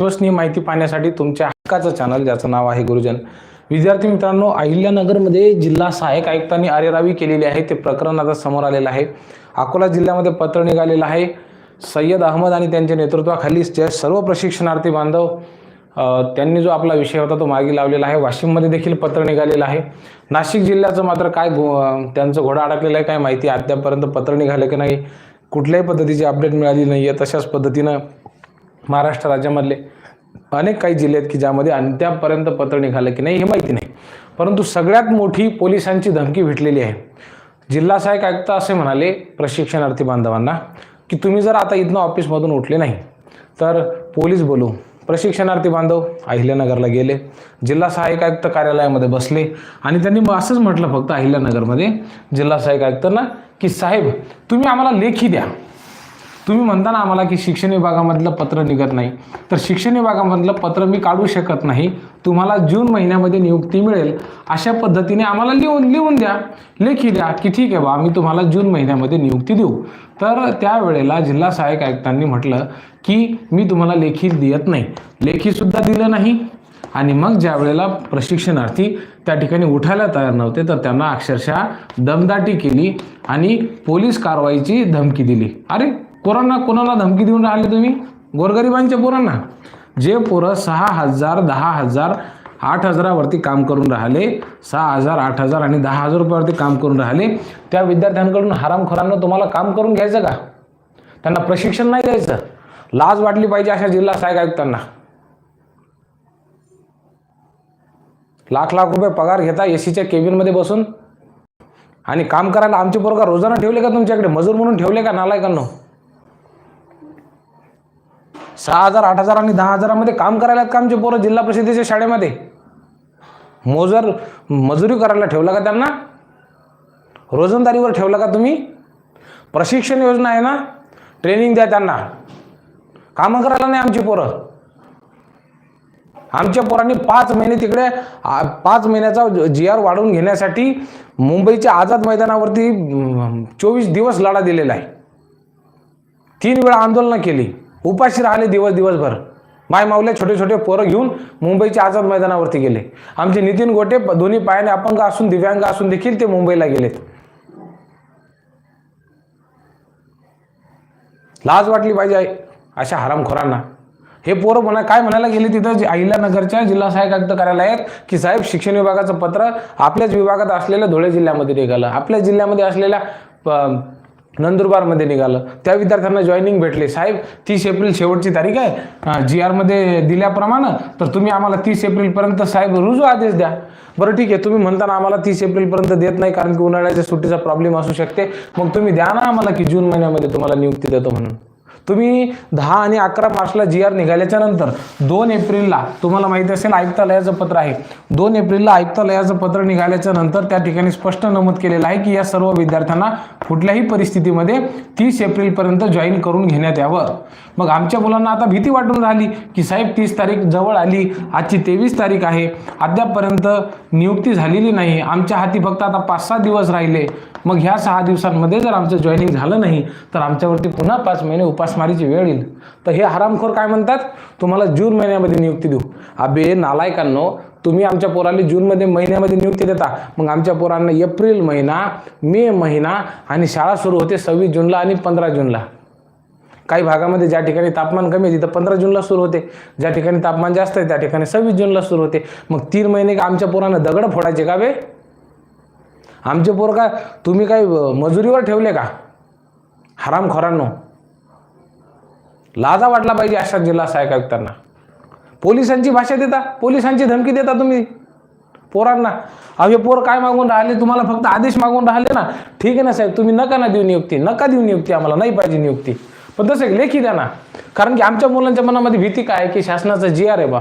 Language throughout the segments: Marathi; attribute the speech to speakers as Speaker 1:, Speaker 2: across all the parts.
Speaker 1: विश्वसनीय माहिती पाहण्यासाठी तुमच्या हक्काचं चॅनल ज्याचं नाव आहे गुरुजन. विद्यार्थी मित्रांनो अहिल्यानगरमध्ये जिल्हा सहाय्यक आयुक्तांनी अरेरावी केलेली आहे. ते प्रकरण आता समोर आलेलं आहे. अकोला जिल्ह्यामध्ये पत्र निघालेलं आहे. सय्यद अहमद आणि त्यांच्या नेतृत्वाखाली जे सर्व प्रशिक्षणार्थी बांधव त्यांनी जो आपला विषय होता तो मागे लावलेला आहे. वाशिममध्ये देखील पत्र निघालेलं आहे. नाशिक जिल्ह्याचं मात्र काय घो त्यांचं घोडा अडकलेलं आहे काय माहिती. अद्यापपर्यंत पत्र निघालं की नाही कुठल्याही पद्धतीची अपडेट मिळाली नाही आहे तशाच पद्धतीनं महाराष्ट्र राज्यामधले अनेक काही जिल्हे आहेत की ज्यामध्ये अंत्यापर्यंत पत्र निघालं की नाही हे माहिती नाही. परंतु सगळ्यात मोठी पोलिसांची धमकी भेटलेली आहे. जिल्हा सहाय्यक आयुक्त असे म्हणाले प्रशिक्षणार्थी बांधवांना की तुम्ही जर आता इथनं ऑफिसमधून उठले नाही तर पोलीस बोलू. प्रशिक्षणार्थी बांधव अहिल्यानगरला गेले. जिल्हा सहाय्यक आयुक्त कार्यालयामध्ये बसले. आणि त्यांनी असंच म्हटलं फक्त अहिल्यानगरमध्ये जिल्हा सहाय्यक आयुक्तांना की साहेब तुम्ही आम्हाला लेखी द्या. तुम्ही म्हणता ना आम्हाला की शिक्षण विभागामधलं पत्र निघत नाही. तर शिक्षण विभागामधलं पत्र मी काढू शकत नाही. तुम्हाला जून महिन्यामध्ये नियुक्ती मिळेल. अशा पद्धतीने आम्हाला लिहून लिहून द्या. लेखी द्या की ठीक आहे बा आम्ही तुम्हाला जून महिन्यामध्ये नियुक्ती देऊ. तर त्यावेळेला जिल्हा सहाय्यक आयुक्तांनी म्हटलं की मी तुम्हाला लेखी देत नाही. लेखीसुद्धा दिलं नाही. आणि मग ज्या वेळेला प्रशिक्षणार्थी त्या ठिकाणी उठायला तयार नव्हते तर त्यांना अक्षरशः दमदाटी केली आणि पोलीस कारवाईची धमकी दिली. अरे पोरांना कोणाला धमकी देऊन राहिले तुम्ही? गोरगरिबांच्या पोरांना. जे पोरं सहा हजार दहा हजार आठ हजारावरती काम करून राहिले सहा हजार आठ हजार आणि दहा हजार रुपयावरती काम करून राहिले त्या विद्यार्थ्यांकडून हरामखोरांना तुम्हाला काम करून घ्यायचं का? त्यांना प्रशिक्षण नाही द्यायचं? लाज वाटली पाहिजे अशा जिल्हा सहाय्यक आयुक्तांना. लाख लाख रुपये पगार घेता एसीच्या केबिनमध्ये बसून? आणि काम करायला आमचे पोरगा रोजाना ठेवले का तुमच्याकडे? मजूर म्हणून ठेवले का नालायकांना? सहा हजार आठ हजार आणि दहा हजारामध्ये काम करायला आहेत का आमचे पोरं जिल्हा परिषदेच्या शाळेमध्ये? मोजर मजुरी करायला ठेवला का त्यांना? रोजंदारीवर ठेवला का तुम्ही? प्रशिक्षण योजना आहे ना? ट्रेनिंग द्या त्यांना. कामं करायला नाही आमची पोरं. आमच्या पोरांनी पाच महिने तिकडे पाच महिन्याचा जी आर वाढवून घेण्यासाठी मुंबईच्या आझाद मैदानावरती चोवीस दिवस लढा दिलेला आहे. तीन वेळा आंदोलनं केली. उपाशी राहिले दिवस दिवसभर. माय मावले छोटे छोटे पोरं घेऊन मुंबईच्या आझाद मैदानावरती गेले. आमचे नितीन गोटे दोन्ही पायाने अपंग असून दिव्यांग असून देखील ते मुंबईला गेलेत. लाज वाटली पाहिजे अशा हरामखोरांना. हे पोरं म्हणा काय म्हणायला गेले तिथं? अहिल्यानगरच्या जिल्हा सहाय्यक आयुक्त कार्यालयात की साहेब शिक्षण विभागाचं पत्र आपल्याच विभागात असलेल्या धुळे जिल्ह्यामध्ये निघालं. आपल्या जिल्ह्यामध्ये असलेल्या नंदुरबारमध्ये निघालं. त्या विद्यार्थ्यांना जॉईनिंग भेटले. साहेब तीस एप्रिल शेवटची तारीख आहे. जी आरमध्ये दिल्याप्रमाणे तर तुम्ही आम्हाला तीस एप्रिलपर्यंत साहेब रुजू आदेश द्या. बरं ठीक आहे. तुम्ही म्हणताना आम्हाला तीस एप्रिलपर्यंत देत नाही कारण की उन्हाळ्याच्या सुट्टीचा प्रॉब्लेम असू शकते. मग तुम्ही द्या ना आम्हाला की जून महिन्यामध्ये तुम्हाला नियुक्ती देतो म्हणून. तुम्ही दहा आणि अकरा मार्चला जी आर निघाल्याच्या नंतर दोन एप्रिलला तुम्हाला माहिती असेल आयुक्तालयाचं पत्र आहे. दोन एप्रिलला आयुक्तालयाचं पत्र निघाल्याच्या नंतर त्या ठिकाणी स्पष्ट नमूद केलेलं आहे की या सर्व विद्यार्थ्यांना कुठल्याही परिस्थितीमध्ये तीस एप्रिलपर्यंत जॉईन करून घेण्यात यावं. मग आमच्या मुलांना आता भीती वाटून राहिली की साहेब तीस तारीख जवळ आली आजची तेवीस तारीख आहे अद्यापपर्यंत नियुक्ती झालेली नाही आमच्या हाती फक्त आता पाच सहा दिवस राहिले. मग ह्या सहा दिवसांमध्ये जर आमचं जॉईनिंग झालं नाही तर आमच्यावरती पुन्हा पाच महिने उपासमारीची वेळ येईल. तर हे हरामखोर काय म्हणतात? तुम्हाला जून महिन्यामध्ये नियुक्ती देऊ. अबे नालायकांनो तुम्ही आमच्या पोराला जूनमध्ये महिन्यामध्ये नियुक्ती देता. मग आमच्या पोरांना एप्रिल महिना मे महिना आणि शाळा सुरू होते सव्वीस जूनला आणि पंधरा जूनला. काही भागामध्ये ज्या ठिकाणी तापमान कमी आहे तिथं पंधरा जूनला सुरू होते. ज्या ठिकाणी तापमान जास्त आहे त्या ठिकाणी सव्वीस जूनला सुरू होते. मग तीन महिने का आमच्या पोरांना दगड फोडायचे का बे? आमचे पोर का तुम्ही काही मजुरीवर ठेवले का? हरामखोरांनो लाजा वाटला पाहिजे अशा जिल्हा सहाय्यक आयुक्तांना. पोलिसांची भाषा देता पोलिसांची धमकी देता तुम्ही. पोरांना. अहो पोर काय मागून राहिले? तुम्हाला फक्त आदेश मागून राहिले ना. ठीक आहे ना साहेब तुम्ही नका ना देऊ नियुक्ती नका देऊ नियुक्ती आम्हाला नाही पाहिजे नियुक्ती. पण तसं एक लेखी द्या ना. कारण की आमच्या मुलांच्या मनामध्ये भीती काय की शासनाचा जी आर आहे बा.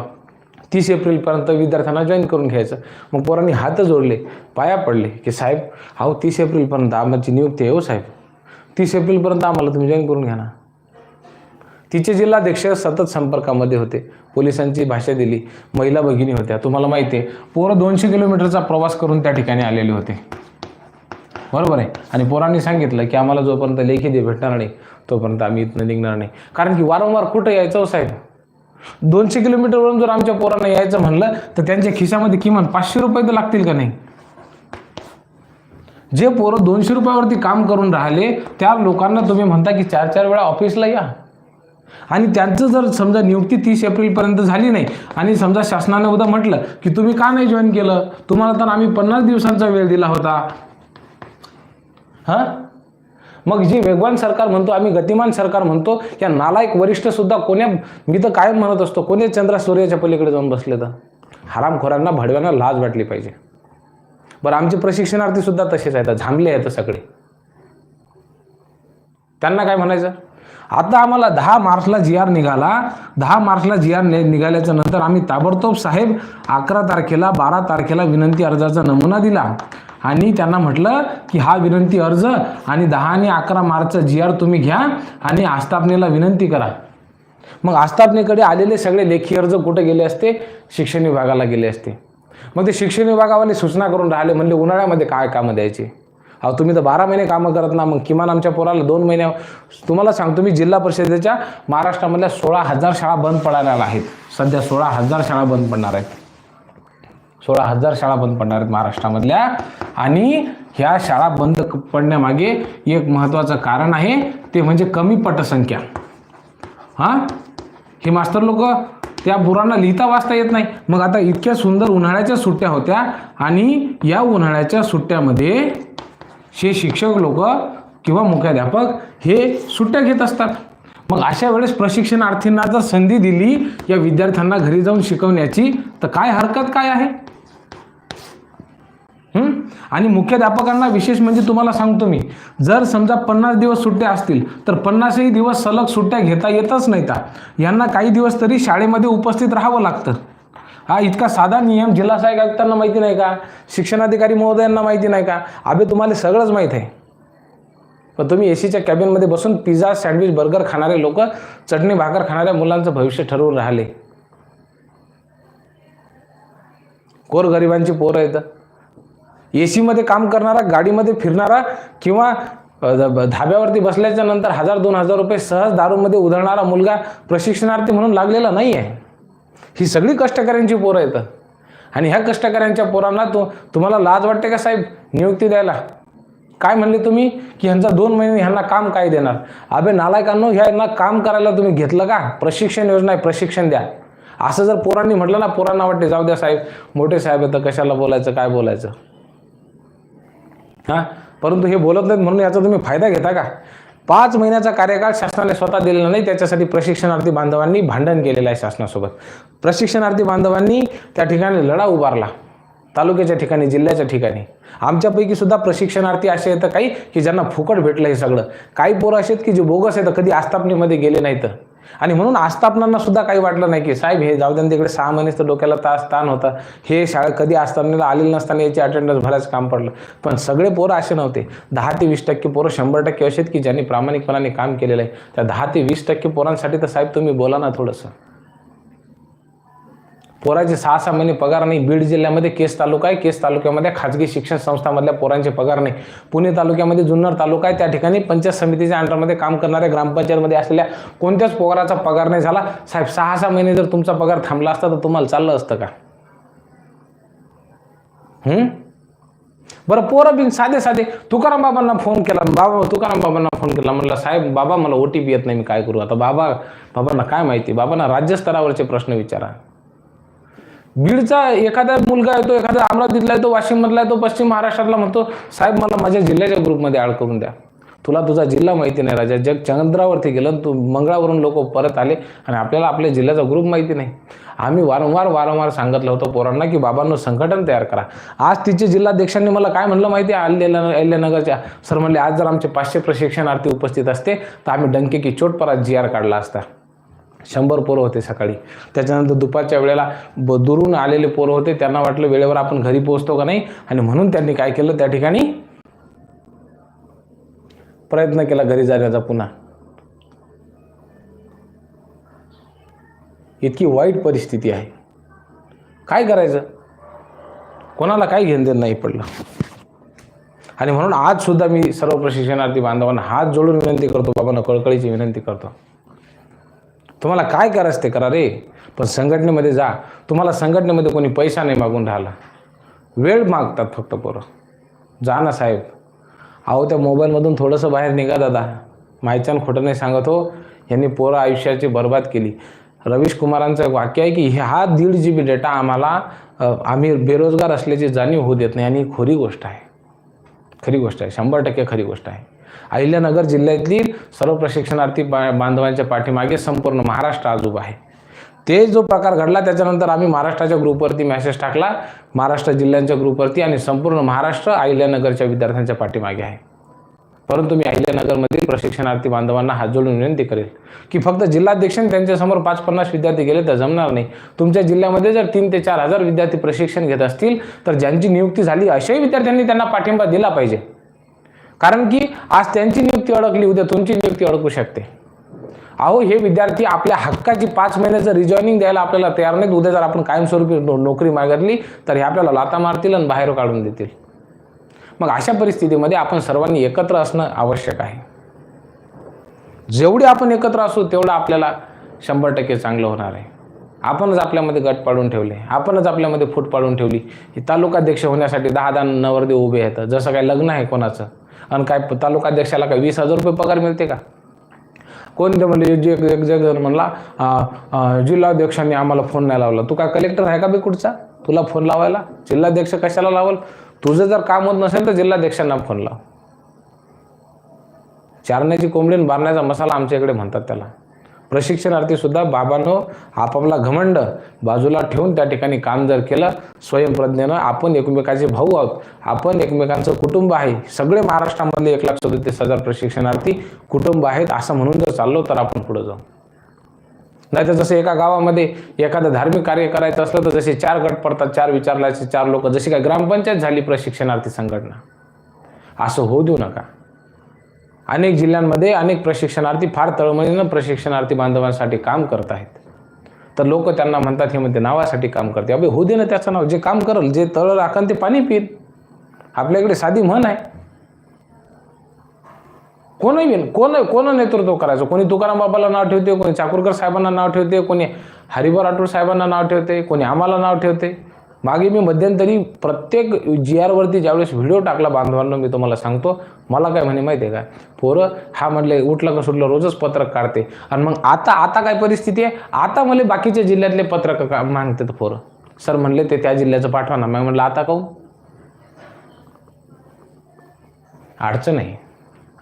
Speaker 1: तीस एप्रिलपर्यंत विद्यार्थ्यांना जॉईन करून घ्यायचं. मग पोरांनी हात जोडले पाया पडले की साहेब अहो तीस एप्रिलपर्यंत आमची नियुक्ती आहे हो साहेब. तीस एप्रिलपर्यंत आम्हाला तुम्ही जॉईन करून घ्या ना. तिचे जिल्हाध्यक्ष सतत संपर्कामध्ये होते. पोलिसांची भाषा दिली. महिला भगिनी होत्या. तुम्हाला माहिती आहे पोरं दोनशे किलोमीटरचा प्रवास करून त्या ठिकाणी आलेले होते. बरोबर आहे. आणि पोरांनी सांगितलं की आम्हाला जोपर्यंत लेखी दे भेटणार नाही तोपर्यंत आम्ही इथनं निघणार नाही. कारण की वारंवार कुठं यायचं हो साहेब? दोनशे किलोमीटरवरून जर आमच्या पोरांना यायचं म्हणलं तर त्यांच्या खिशामध्ये किमान पाचशे रुपये तर लागतील का नाही? जे पोरं दोनशे रुपयावरती काम करून राहिले त्या लोकांना तुम्ही म्हणता की चार चार वेळा ऑफिसला या. आणि त्यांचं जर समजा नियुक्ती तीस एप्रिलपर्यंत झाली नाही आणि समजा शासनाने उद्या म्हटलं की तुम्ही का नाही जॉईन केलं? तुम्हाला तर आम्ही पन्नास दिवसांचा वेळ दिला होता. हां? मग जे वेगवान सरकार म्हणतो आम्ही गतिमान सरकार म्हणतो या नालायक वरिष्ठ सुद्धा कोण्या मी तर कायम म्हणत असतो कोणी चंद्रा सूर्याच्या पलीकडे जाऊन बसले तर? हरामखोरांना भडव्यांना लाज वाटली पाहिजे. बरं आमचे प्रशिक्षणार्थी सुद्धा तसेच आहेत झांबले आहेत सगळे. त्यांना काय म्हणायचं? आता आम्हाला दहा मार्चला जी आर निघाला दहा मार्चला जी आर निघाल्याच्या नंतर आम्ही ताबडतोब साहेब अकरा तारखेला बारा तारखेला विनंती अर्जाचा नमुना दिला. आणि त्यांना म्हटलं की हा विनंती अर्ज आणि दहा आणि अकरा मार्चचा जी आर तुम्ही घ्या आणि आस्थापनेला विनंती करा. मग आस्थापनेकडे आलेले सगळे लेखी अर्ज कुठे गेले असते? शिक्षण विभागाला गेले असते. मग ते शिक्षण विभागावाले सूचना करून राहिले म्हणले उन्हाळ्यामध्ये काय कामं द्यायची? अहो तुम्ही तर बारा महिने कामं करत ना मग किमान आमच्या पोराला दोन महिन्या तुम्हाला सांगतो मी जिल्हा परिषदेच्या महाराष्ट्रामधल्या सोळा हजार शाळा बंद पडणार आहेत. सध्या सोळा हजार शाळा बंद पडणार आहेत. सोळा हजार शाळा बंद पडणार आहेत महाराष्ट्रामधल्या. आणि ह्या शाळा बंद पडण्यामागे एक महत्त्वाचं कारण आहे ते म्हणजे कमी पटसंख्या. हां? हे मास्तर लोक त्या बुरांना लिहिता वाचता येत नाही. मग आता इतक्या सुंदर उन्हाळ्याच्या सुट्ट्या होत्या आणि या उन्हाळ्याच्या सुट्ट्यामध्ये हे शिक्षक लोक किंवा मुख्याध्यापक हे सुट्ट्या घेत असतात. मग अशा वेळेस प्रशिक्षणार्थींना जर संधी दिली या विद्यार्थ्यांना घरी जाऊन शिकवण्याची तर काय हरकत काय आहे? आणि मुख्याध्यापकांना विशेष म्हणजे तुम्हाला सांगतो मी जर समजा पन्नास दिवस सुट्ट्या असतील तर पन्नासही दिवस सलग सुट्ट्या घेता येतच नाही का यांना काही दिवस तरी शाळेमध्ये उपस्थित राहावं लागतं. हा इतका साधा नियम जिल्हा सहाय्यक आयुक्तांना माहिती नाही का? शिक्षणाधिकारी महोदयांना माहिती नाही का? अबे तुम्हाला सगळंच माहीत आहे. पण तुम्ही ए सीच्या कॅबिनमध्ये बसून पिझ्झा सँडविच बर्गर खाणारे लोक चटणी भाकर खाणाऱ्या मुलांचं भविष्य ठरवून राहिले. गोरगरिबांची पोरं येतं ए सीमध्ये काम करणारा गाडीमध्ये फिरणारा किंवा धाब्यावरती बसल्याच्या नंतर हजार दोन हजार रुपये सहज दारूमध्ये उधळणारा मुलगा प्रशिक्षणार्थी म्हणून लागलेला नाही आहे ही सगळी कष्टकऱ्यांची पोरं येतं आणि ह्या कष्टकऱ्यांच्या पोरांना तो तुम्हाला लाज वाटते का साहेब नियुक्ती द्यायला? काय म्हणले तुम्ही? की ह्यांचा दोन महिने ह्यांना काम काय देणार? अबे नालायकांनो ह्यांना काम करायला तुम्ही घेतलं का? प्रशिक्षण योजना आहे प्रशिक्षण द्या. असं जर पोरांनी म्हटलं ना पोरांना वाटते जाऊ द्या साहेब मोठे साहेब येतं कशाला बोलायचं काय बोलायचं? हां? परंतु हे बोलत नाहीत म्हणून याचा तुम्ही फायदा घेता का? पाच महिन्याचा कार्यकाळ शासनाने स्वतः दिलेला नाही त्याच्यासाठी प्रशिक्षणार्थी बांधवांनी भांडण केलेलं आहे शासनासोबत. प्रशिक्षणार्थी बांधवांनी त्या ठिकाणी लढा उभारला तालुक्याच्या ठिकाणी जिल्ह्याच्या ठिकाणी. आमच्यापैकी सुद्धा प्रशिक्षणार्थी असे येतं काही की ज्यांना फुकट भेटलं हे सगळं. काही पोरं असे आहेत की जे बोगस आहेत कधी आस्थापनेमध्ये गेले नाहीत. आणि म्हणून आस्थापनांना सुद्धा काही वाटलं नाही की साहेब हे जाऊ द्या तिकडे सहा महिनेच तर डोक्याला तास ताण होता. हे शाळा कधी आस्थापनेला आलेलं नसताना याची अटेंडन्स भरायचं काम पडलं. पण सगळे पोरं असे नव्हते. दहा ते वीस टक्के पोरं शंभर टक्के असे आहेत की ज्यांनी प्रामाणिकपणाने काम केलेलं आहे. त्या दहा ते वीस टक्के पोरांसाठी तर साहेब तुम्ही बोला ना थोडंसं. पोराचे सहा सहा महिने पगार नाही. बीड जिल्ह्यामध्ये केस तालुका आहे. केस तालुक्यामध्ये खाजगी शिक्षण संस्थांमधल्या पोरांचे पगार नाही. पुणे तालुक्यामध्ये जुन्नर तालुका आहे. त्या ठिकाणी पंचायत समितीच्या अंडरमध्ये काम करणाऱ्या ग्रामपंचायतमध्ये असलेल्या कोणत्याच पोराचा पगार नाही झाला. साहेब सहा सहा महिने जर तुमचा पगार थांबला असता तर तुम्हाला चाललं असतं का? हम्म? बरं पोरं बिन साधे साधे. तुकाराम बाबांना फोन केला. बाबा तुकाराम बाबांना फोन केला. म्हणलं साहेब बाबा मला ओ टी पी येत नाही. मी काय करू? आता बाबा बाबांना काय माहिती? बाबांना राज्यस्तरावरचे प्रश्न विचारा. बीडचा एखादा मुलगा येतो एखादा अमरावतीतला येतो वाशिममधला येतो पश्चिम महाराष्ट्रातला म्हणतो साहेब मला माझ्या जिल्ह्याच्या ग्रुपमध्ये ॲड करून द्या. तुला तुझा जिल्हा माहिती नाही राजा. जग चंद्रावरती गेलं तू मंगळावरून लोक परत आले आणि आपल्याला आपल्या जिल्ह्याचा ग्रुप माहिती नाही. आम्ही वारंवार वारंवार सांगितलं होतं पोरांना की बाबांनो संघटन तयार करा. आज तिचे जिल्हाध्यक्षांनी मला काय म्हणलं माहिती आहे? अहिल्यानगरच्या सर म्हणले आज जर आमचे पाचशे प्रशिक्षणार्थी उपस्थित असते तर आम्ही डंके की चोट परत जी आर काढला असता. शंभर पोरं होते सकाळी. त्याच्यानंतर दुपारच्या वेळेला ब दुरून आलेले पोरं होते. त्यांना वाटलं वेळेवर आपण घरी पोहोचतो का नाही? आणि म्हणून त्यांनी काय केलं? त्या ठिकाणी प्रयत्न केला घरी जाण्याचा पुन्हा. इतकी वाईट परिस्थिती आहे. काय करायचं? कोणाला काय घेणं देणं नाही पडलं. आणि म्हणून आज सुद्धा मी सर्व प्रशिक्षणार्थी बांधवांना हात जोडून विनंती करतो. बाबांना कळकळीची विनंती करतो. तुम्हाला काय करायचं ते करा रे? पण संघटनेमध्ये जा. तुम्हाला संघटनेमध्ये कोणी पैसा नाही मागून राहिला. वेळ मागतात फक्त पोरं. जा ना साहेब. अहो त्या मोबाईलमधून थोडंसं बाहेर निघा दादा. मायचान खोटं नाही सांगत हो. यांनी पोरं आयुष्याची बर्बाद केली. रवीश कुमारांचं एक वाक्य आहे की हे हा दीड जी बी डेटा आम्हाला आम्ही बेरोजगार असल्याची जाणीव होऊ देत नाही. आणि ही खरी गोष्ट आहे. खरी गोष्ट आहे. शंभर टक्के खरी गोष्ट आहे. अहिल्यानगर जिल्ह्यातली सर्व प्रशिक्षणार्थी बा बांधवांच्या पाठीमागे संपूर्ण महाराष्ट्र आज उभा आहे. ते जो प्रकार घडला त्याच्यानंतर आम्ही महाराष्ट्राच्या ग्रुपवरती मेसेज टाकला महाराष्ट्र जिल्ह्यांच्या ग्रुपवरती आणि संपूर्ण महाराष्ट्र अहिल्यानगरच्या विद्यार्थ्यांच्या पाठीमागे आहे. परंतु मी अहिल्यानगरमधील प्रशिक्षणार्थी बांधवांना हात जोडून विनंती करेल की फक्त जिल्हाध्यक्ष त्यांच्यासमोर पाच पन्नास विद्यार्थी गेले तर जमणार नाही. तुमच्या जिल्ह्यामध्ये जर तीन ते चार हजार विद्यार्थी प्रशिक्षण घेत असतील तर ज्यांची नियुक्ती झाली अशाही विद्यार्थ्यांनी त्यांना पाठिंबा दिला पाहिजे. कारण की आज त्यांची नियुक्ती अडकली उद्या तुमची नियुक्ती अडकू शकते. अहो हे विद्यार्थी आपल्या हक्काची पाच महिन्याचं रिजॉईनिंग द्यायला आपल्याला तयार नाहीत. उद्या जर आपण कायमस्वरूपी नोकरी मागितली तर हे आपल्याला लाता मारतील आणि बाहेर काढून देतील. मग अशा परिस्थितीमध्ये आपण सर्वांनी एकत्र असणं आवश्यक आहे. जेवढे आपण एकत्र असू तेवढं आपल्याला शंभर टक्के चांगलं होणार आहे. आपणच आपल्यामध्ये गट पाडून ठेवले आपणच आपल्यामध्ये फूट पाडून ठेवली. ही तालुकाध्यक्ष होण्यासाठी दहा दहा नवरदेव उभे आहेत. जसं काय लग्न आहे कोणाचं आणि काय तालुकाध्यक्षाला काय वीस हजार रुपये पगार मिळते का? कोणते म्हणले जे एक एक जण म्हणला जिल्हाध्यक्षांनी आम्हाला फोन नाही लावला. तू काय कलेक्टर आहे का बी कुठचा? तुला फोन लावायला? जिल्हाध्यक्ष कशाला लावल? तुझं जर काम होत नसेल तर जिल्हाध्यक्षांना फोन लाव. चारण्याची कोंबडी आणि बारण्याचा मसाला आमच्या इकडे म्हणतात त्याला. प्रशिक्षणार्थी सुद्धा बाबांनो आपापला घमंड बाजूला ठेवून त्या ठिकाणी काम जर केलं स्वयंप्रज्ञेनं आपण एकमेकाचे भाऊ आहोत आपण एकमेकांचं कुटुंब आहे सगळे महाराष्ट्रामधले एक लाख सदतीस हजार प्रशिक्षणार्थी कुटुंब आहेत असं म्हणून जर चाललो तर आपण पुढे जाऊ. नाही तर जसं एका गावामध्ये एखादं धार्मिक कार्य करायचं असलं तर जसे चार गट पडतात चार विचारल्याचे चार लोक जशी काय ग्रामपंचायत झाली प्रशिक्षणार्थी संघटना. असं होऊ देऊ नका. अनेक जिल्ह्यांमध्ये अनेक प्रशिक्षणार्थी फार तळमळीनं प्रशिक्षणार्थी बांधवांसाठी काम करत आहेत. तर लोक त्यांना म्हणतात हे म्हणते नावासाठी काम करते. अबे होऊ दे ना त्याचं नाव. जे काम करल जे तळ राखन ते पाणी पिईल आपल्याकडे साधी म्हण आहे. कोणही बिन कोण कोण नेतृत्व करायचं? कोणी तुकाराम बाबाला नाव ठेवते कोणी चाकूरकर साहेबांना नाव ठेवते कोणी हरिभर राठोड साहेबांना नाव ठेवते कोणी आम्हाला नाव ठेवते. मागे मी मध्यंतरी प्रत्येक जी आरवरती ज्यावेळेस व्हिडिओ टाकला बांधवांना मी तुम्हाला सांगतो मला काय म्हणे माहिती आहे का? पोरं हा म्हणले उठलं का सुटलं रोजच पत्रक काढते. आणि मग आता आता काय परिस्थिती आहे? आता मला बाकीच्या जिल्ह्यातले पत्रक का मागतात पोरं. सर म्हणले ते त्या जिल्ह्याचं पाठवा ना मग म्हटलं आता काऊ अडचण आहे.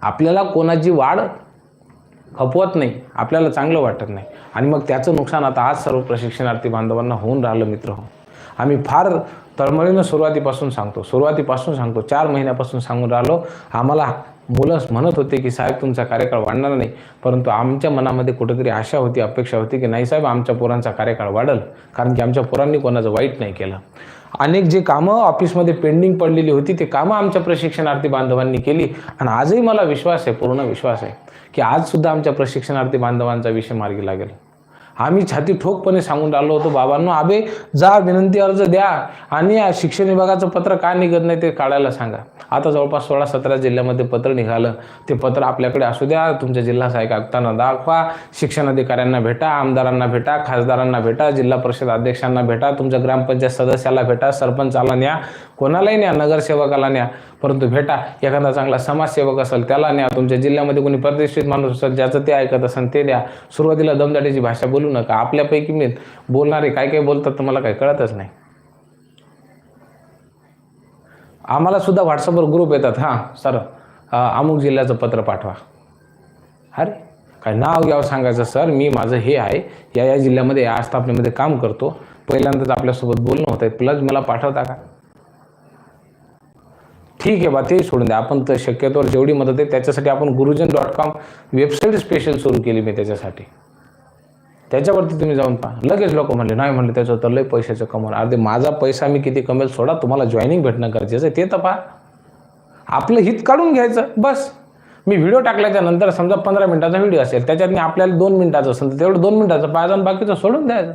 Speaker 1: आपल्याला कोणाची वाढ खपवत नाही. आपल्याला चांगलं वाटत नाही. आणि मग त्याचं नुकसान आता आज सर्व प्रशिक्षणार्थी बांधवांना होऊन राहिलं मित्र हो. आम्ही फार तळमळीनं सुरुवातीपासून सांगतो. सुरुवातीपासून सांगतो. चार महिन्यापासून सांगून राहिलो. आम्हाला मुलं म्हणत होते की साहेब तुमचा कार्यकाळ वाढणार नाही. परंतु आमच्या मनामध्ये कुठेतरी आशा होती अपेक्षा होती की नाही साहेब आमच्या पोरांचा कार्यकाळ वाढल. कारण की आमच्या पोरांनी कोणाचं वाईट नाही केलं. अनेक जे कामं ऑफिसमध्ये पेंडिंग पडलेली होती ते कामं आमच्या प्रशिक्षणार्थी बांधवांनी केली. आणि आजही मला विश्वास आहे पूर्ण विश्वास आहे की आजसुद्धा आमच्या प्रशिक्षणार्थी बांधवांचा विषय मार्गी लागेल. आम्ही छाती ठोकपणे सांगून राहिलो होतो बाबांनो आबे जा विनंती अर्ज द्या आणि शिक्षण विभागाचं पत्र का निघत नाही ते काढायला सांगा. आता जवळपास सोळा सतरा जिल्ह्यामध्ये पत्र निघालं. ते पत्र आपल्याकडे असू द्या तुमच्या जिल्हा सहाय्यक आयुक्तांना दाखवा शिक्षण अधिकाऱ्यांना भेटा आमदारांना भेटा खासदारांना भेटा जिल्हा परिषद अध्यक्षांना भेटा तुमच्या ग्रामपंचायत सदस्याला भेटा सरपंचाला न्या कोणालाही न्या नगरसेवकाला न्या परंतु भेटा. एखादा चांगला समाजसेवक असेल त्याला न्या. तुमच्या जिल्ह्यामध्ये कोणी प्रतिष्ठित माणूस असेल ज्याचं ते ऐकत असेल ते द्या सुरुवातीला दमदाटीची भाषा बोलू नका. आपल्यापैकी मी बोलणारे काय काय बोलतात तर मला काही कळतच नाही. आम्हाला सुद्धा व्हॉट्सअपवर ग्रुप येतात हां सर अमुक जिल्ह्याचं पत्र पाठवा. अरे काय नाव घ्यावं सांगायचं सर? मी माझं हे आहे या या जिल्ह्यामध्ये या आस्थापनेमध्ये काम करतो. पहिल्यांदाच आपल्यासोबत बोलणं होतं प्लस मला पाठवता का? ठीक आहे बा ते सोडून द्या. आपण तर शक्यतोवर जेवढी मदत आहे त्याच्यासाठी आपण गुरुजन डॉट कॉम वेबसाईट स्पेशल सुरू केली मी त्याच्यासाठी. त्याच्यावरती तुम्ही जाऊन पहा. लगेच लोक म्हणले नाही म्हणले त्याचं तर लय पैशाचं कमवणार अरे माझा पैसा मी किती कमेल सोडा तुम्हाला जॉईनिंग भेटणं गरजेचं आहे. ते तर पहा. आपलं हित काढून घ्यायचं बस. मी व्हिडिओ टाकल्याच्या नंतर समजा पंधरा मिनिटाचा व्हिडिओ असेल त्याच्यात मी आपल्याला दोन मिनिटाचं असेल तर तेवढं दोन मिनिटाचं पाहिजे आणि बाकीचं सोडून द्यायचं.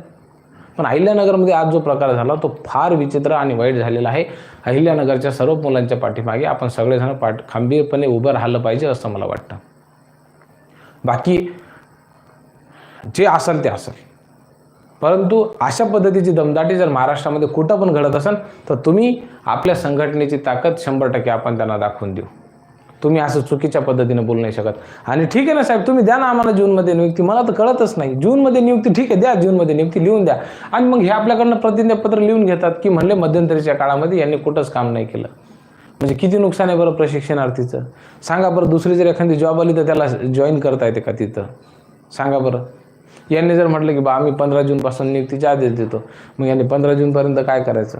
Speaker 1: पण अहिल्यानगरमध्ये आज जो प्रकार झाला तो फार विचित्र आणि वाईट झालेला आहे. अहिल्यानगरच्या सर्व मुलांच्या पाठीमागे आपण सगळेजण पाठ खंबीरपणे उभं राहिलं पाहिजे असं मला वाटतं. बाकी जे असेल ते असेल परंतु अशा पद्धतीची दमदाटी जर महाराष्ट्रामध्ये कुठं पण घडत असेल तर तुम्ही आपल्या संघटनेची ताकद शंभर टक्के आपण त्यांना दाखवून देऊ. तुम्ही असं चुकीच्या पद्धतीने बोलू नाही शकत. आणि ठीक आहे ना साहेब तुम्ही द्या ना आम्हाला जूनमध्ये नियुक्ती. मला तर कळतच नाही. जूनमध्ये नियुक्ती ठीक आहे द्या जूनमध्ये नियुक्ती लिहून द्या. आणि मग हे आपल्याकडनं प्रतिज्ञापत्र लिहून घेतात की म्हणले मध्यंतरीच्या काळामध्ये यांनी कुठंच काम नाही केलं. म्हणजे किती नुकसान आहे बरं प्रशिक्षणार्थीचं? सांगा बरं दुसरी जर एखादी जॉब आली तर त्याला जॉईन करता येते का तिथं? सांगा बरं. यांनी जर म्हटलं की बा आम्ही पंधरा जूनपासून नियुक्तीचे आदेश देतो. मग यांनी पंधरा जूनपर्यंत काय करायचं?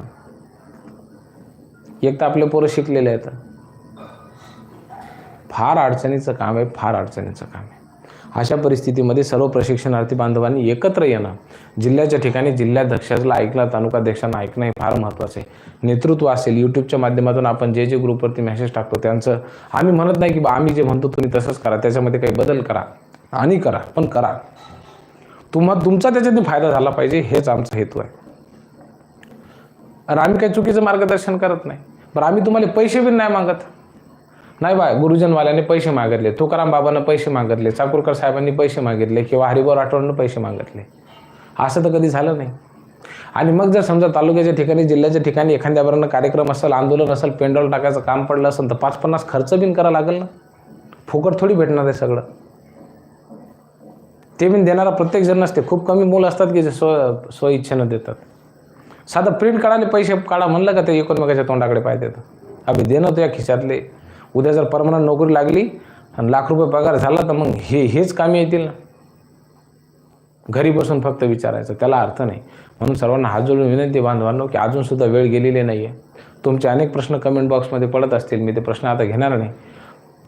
Speaker 1: एक तर आपले पोरं शिकलेले आहेत. फार अडचणीचं काम आहे फार अडचणीचं काम आहे. अशा परिस्थितीमध्ये सर्व प्रशिक्षणार्थी बांधवांनी एकत्र येणं. जिल्ह्याच्या ठिकाणी जिल्हाध्यक्षाला ऐकला तालुकाध्यक्षांना ऐकणं हे फार महत्त्वाचं आहे. नेतृत्व असेल यूट्यूबच्या माध्यमातून आपण जे जे ग्रुपवरती मेसेज टाकतो त्यांचं आम्ही म्हणत नाही की बा आम्ही जे म्हणतो तुम्ही तसंच करा त्याच्यामध्ये काही बदल करा. आणि करा पण करा. तुम्हा तुमचा त्याच्यातून फायदा झाला पाहिजे हेच आमचा हेतू आहे. आणि आम्ही काही चुकीचं मार्गदर्शन करत नाही. बरं आम्ही तुम्हाला पैसे बी नाही मागत. नाही बा गुरुजनवाल्याने पैसे मागितले तुकाराम बाबांना पैसे मागितले चाकूरकर साहेबांनी पैसे मागितले किंवा हरिभाऊ राठोडनं पैसे मागितले. असं तर कधी झालं नाही. आणि मग जर समजा तालुक्याच्या ठिकाणी जिल्ह्याच्या ठिकाणी एखाद्यावरनं कार्यक्रम असेल आंदोलन असेल पेंडॉल टाकायचं काम पडलं असेल तर पाच पन्नास खर्च बिन करावं लागेल ना? फुकट थोडी भेटणार आहे सगळं. ते मी देणारा प्रत्येक जण नसते. खूप कमी मुलं असतात की जे स्व स्व इच्छेनं देतात. साधं प्रिंट काढायला पैसे काढा म्हणलं का ते एकमेकाच्या तोंडाकडे पाहिजे अभि देणं तो या खिशातले. उद्या जर परमनंट नोकरी लागली आणि लाख रुपये पगार झाला तर मग हे हेच कामी येतील ना. घरी बसून फक्त विचारायचं त्याला अर्थ नाही. म्हणून सर्वांना हात जोडून विनंती बांधवांनो की अजूनसुद्धा वेळ गेलेली नाही आहे तुमचे अनेक प्रश्न कमेंट बॉक्समध्ये पडत असतील. मी ते प्रश्न आता घेणार नाही.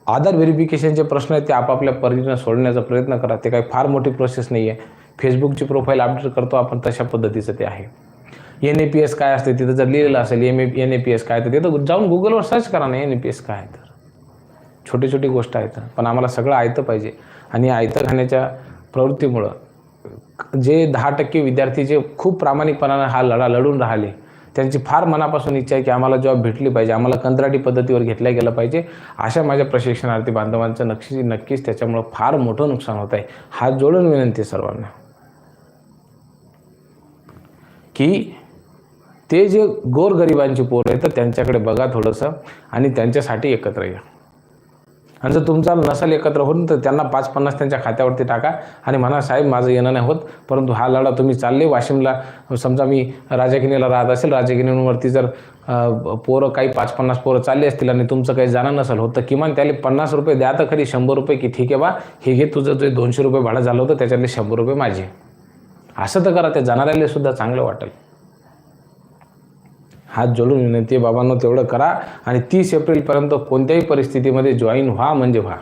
Speaker 1: आधार व्हेरिफिकेशनचे प्रश्न आहेत ते आपापल्या परीनं सोडण्याचा प्रयत्न करा. ते काही फार मोठी प्रोसेस नाही आहे फेसबुकची प्रोफाईल अपडेट करतो आपण तशा पद्धतीचं ते आहे. एन ए पी एस काय असते तिथं जर लिहिलेलं असेल M A N A P S काय तर तिथं जाऊन गुगलवर सर्च करा ना एन ए पी एस काय आहे तर. छोटी छोटी गोष्ट आहेत पण आम्हाला सगळं आयतं पाहिजे. आणि आयतं खाण्याच्या प्रवृत्तीमुळं जे दहा टक्के विद्यार्थी जे खूप प्रामाणिकपणानं हा लढा लढून राहिले त्यांची फार मनापासून इच्छा आहे की आम्हाला जॉब भेटली पाहिजे आम्हाला कंत्राटी पद्धतीवर घेतल्या गेलं पाहिजे. अशा माझ्या प्रशिक्षणार्थी बांधवांचं नक्की नक्कीच त्याच्यामुळं फार मोठं नुकसान होत आहे. हात जोडून विनंती आहे सर्वांना. की ते जे गोरगरिबांची पोरं आहेत तर त्यांच्याकडे बघा थोडंसं आणि त्यांच्यासाठी एकत्र या. आणि जर तुमचा नसेल एकत्र होऊन तर त्यांना पाच पन्नास त्यांच्या खात्यावरती टाका आणि म्हणा साहेब माझं येणं नाही होत परंतु हा लढा तुम्ही चालले. वाशिमला समजा मी राजागिनीला राहत असेल राजागिनीवरती जर पोरं काही पाच पन्नास पोरं चालली असतील आणि तुमचं काही जाणं नसेल होत तर किमान त्याला पन्नास रुपये द्या. तर खरी शंभर रुपये की ठीक आहे बा हे घे तुझं जे दोनशे रुपये भाडं झालं होतं त्याच्यातले शंभर रुपये माझे. असं तर करा ते जाणाऱ्याला सुद्धा चांगलं वाटेल. हात जोडून विनंती बाबांना बाबांनो तेवढं करा आणि तीस एप्रिलपर्यंत कोणत्याही परिस्थितीमध्ये जॉईन व्हा म्हणजे व्हा.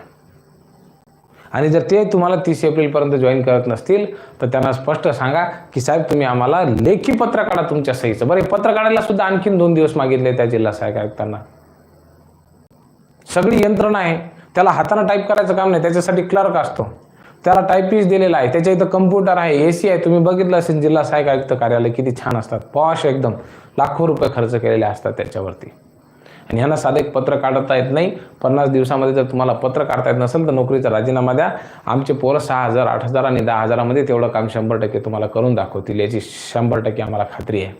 Speaker 1: आणि जर ते तुम्हाला तीस एप्रिलपर्यंत जॉईन करत नसतील तर त्यांना स्पष्ट सांगा की साहेब तुम्ही आम्हाला लेखी पत्र काढा तुमच्या सहीचं. बरं पत्र काढायला सुद्धा आणखीन दोन दिवस मागितले त्या जिल्हा सहाय्यक आयुक्तांना. सगळी यंत्रणा आहे. त्याला हातानं टाईप करायचं काम नाही. त्याच्यासाठी क्लर्क असतो. त्याला टायपिस्ट दिलेला आहे. त्याच्या इथं कम्प्युटर आहे ए सी आहे. तुम्ही बघितलं असेल जिल्हा सहाय्यक आयुक्त कार्यालय किती छान असतात. पॉश एकदम. लाखो रुपये खर्च केलेले असतात त्याच्यावरती. आणि ह्यांना साधं एक पत्र काढता येत नाही. पन्नास दिवसामध्ये जर तुम्हाला पत्र काढता येत नसेल तर नोकरीचा राजीनामा द्या. आमचे पोरं सहा हजार आठ हजार आणि दहा हजारामध्ये तेवढं काम शंभर टक्के तुम्हाला करून दाखवतील. याची शंभर टक्के आम्हाला खात्री आहे.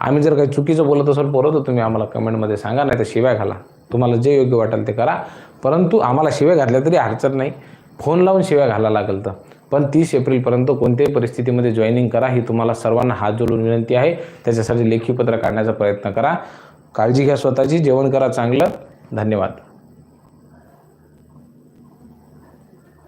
Speaker 1: आम्ही जर काही चुकीचं बोलत असेल पोरं तर तुम्ही आम्हाला कमेंटमध्ये सांगा नाही तर शिव्या घाला. तुम्हाला जे योग्य वाटेल ते करा. परंतु आम्हाला शिव्या घातल्या तरी हरकत नाही. फोन लावून शिव्या घालायला लागेल तर. पण तीस एप्रिलपर्यंत कोणत्याही परिस्थितीमध्ये जॉईनिंग करा ही तुम्हाला सर्वांना हात जोडून विनंती आहे. त्याच्यासाठी लेखी पत्र काढण्याचा प्रयत्न करा. काळजी घ्या स्वतःची जेवण करा चांगलं. धन्यवाद.